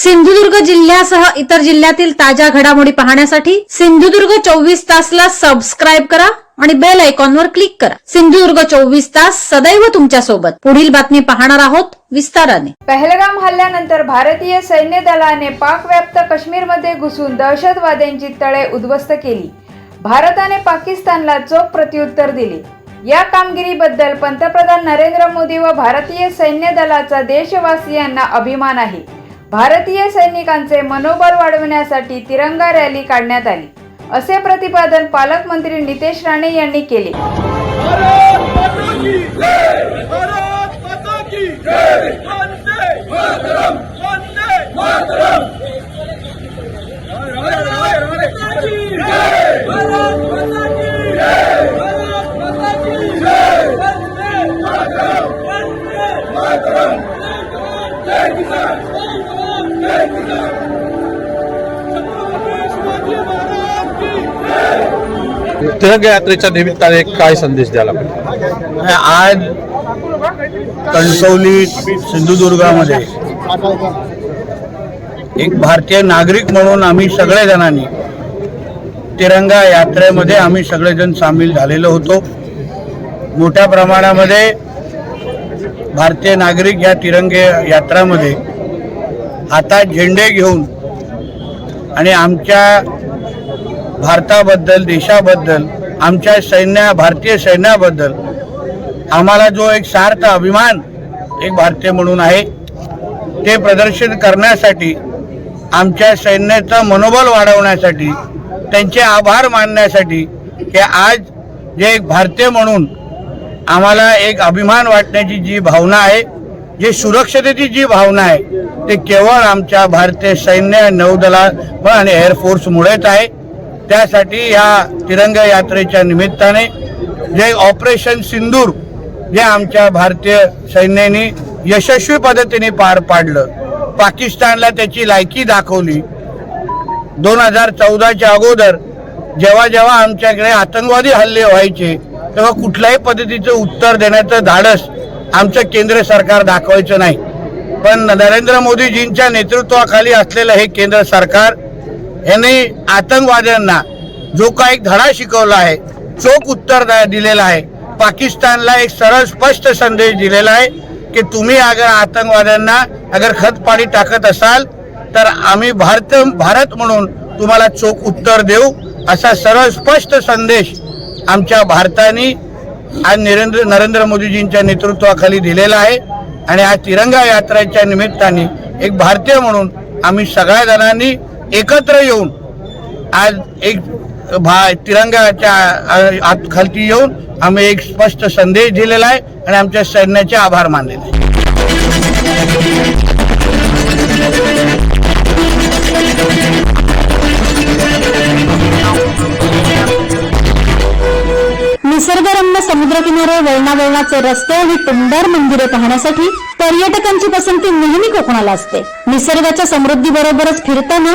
सिंधुदुर्ग जिल्ह्यासह इतर जिल्ह्यातील ताज्या घडामोडी पाहण्यासाठी सिंधुदुर्ग चोवीस तासला सबस्क्राईब करा आणि बेल आयकॉनवर क्लिक करा. सिंधुदुर्ग चोवीस तास सदैव तुमच्यासोबत पुढील बातमी पाहणार आहोत विस्ताराने. पहलगाम हल्ल्यानंतर भारतीय सैन्य दलाने पाकव्याप्त काश्मीरमध्ये घुसून दहशतवाद्यांची तळे उद्ध्वस्त केली. भारताने पाकिस्तानला चोख प्रत्युत्तर दिले. या कामगिरीबद्दल पंतप्रधान नरेंद्र मोदी व भारतीय सैन्य दलाचा देशवासियांना अभिमान आहे. भारतीय सैनिकांचे मनोबल वाढवण्यासाठी तिरंगा रॅली काढण्यात आली असे प्रतिपादन पालकमंत्री नितेश राणे यांनी केले तिरंगा यात्रेच्या निमित्ताने काय संदेश द्यायला पाहिजे? आज कणकवली सिंधुदुर्गामध्ये एक भारतीय नागरिक म्हणून आम्ही सगळ्या जणांनी तिरंगा यात्रेमध्ये आम्ही सगळेजण सामील झालेलो होतो. मोठ्या प्रमाणामध्ये भारतीय नागरिक या तिरंगे यात्रामध्ये हातात झेंडे घेऊन आणि आमच्या भारताबद्दल देशाबद्दल आमच्या सैन्या भारतीय सैन्याबद्दल आम्हाला जो एक सार्थ अभिमान एक भारतीय म्हणून आहे ते प्रदर्शन करण्यासाठी आमच्या सैन्याचं मनोबल वाढवण्यासाठी त्यांचे आभार मानण्यासाठी हे आज जे एक भारतीय म्हणून आम्हाला एक अभिमान वाटण्याची जी भावना आहे जी सुरक्षतेची जी भावना आहे ते केवळ आमच्या भारतीय सैन्य नौदला आणि एअरफोर्समुळेच आहे. त्यासाठी या तिरंगा यात्रेच्या निमित्ताने जे ऑपरेशन सिंदूर जे आमच्या भारतीय सैन्याने यशस्वी पद्धतीने पार पाडलं पाकिस्तानला त्याची लायकी दाखवली. दोन हजार चौदाच्या अगोदर जेव्हा जेव्हा आमच्याकडे आतंकवादी हल्ले व्हायचे तेव्हा कुठल्याही पद्धतीचं उत्तर देण्याचं धाडस आमचं केंद्र सरकार दाखवायचं नाही. पण नरेंद्र मोदीजींच्या नेतृत्वाखाली असलेलं हे केंद्र सरकार यांनी आतंकवाद्यांना जो काही धडा शिकवला आहे चोख उत्तर दिलेला दिलेलं आहे पाकिस्तानला एक सरळ स्पष्ट संदेश दिलेला आहे की तुम्ही अगर आतंकवाद्यांना अगर खतपाणी टाकत असाल तर आम्ही भारत भारत म्हणून तुम्हाला चोख उत्तर देऊ असा सरळ स्पष्ट संदेश आमच्या भारताने आज नरेंद्र नरेंद्र मोदीजींच्या नेतृत्वाखाली दिलेला आहे. आणि आज तिरंगा यात्रेच्या निमित्ताने एक भारतीय म्हणून आम्ही सगळ्या जणांनी एकत्र येऊन आज एक भा तिरंगाच्या आत खालती येऊन आम्ही एक स्पष्ट संदेश दिलेला आहे आणि आमच्या सैन्याचे आभार मानलेले आहे निसर्गरम्य समुद्रकिनारे वळणावळणाचे रस्ते आणि टुमदार मंदिरे पाहण्यासाठी पर्यटकांची पसंती नेहमी कोकणाला असते. निसर्गाच्या समृद्धी बरोबरच फिरताना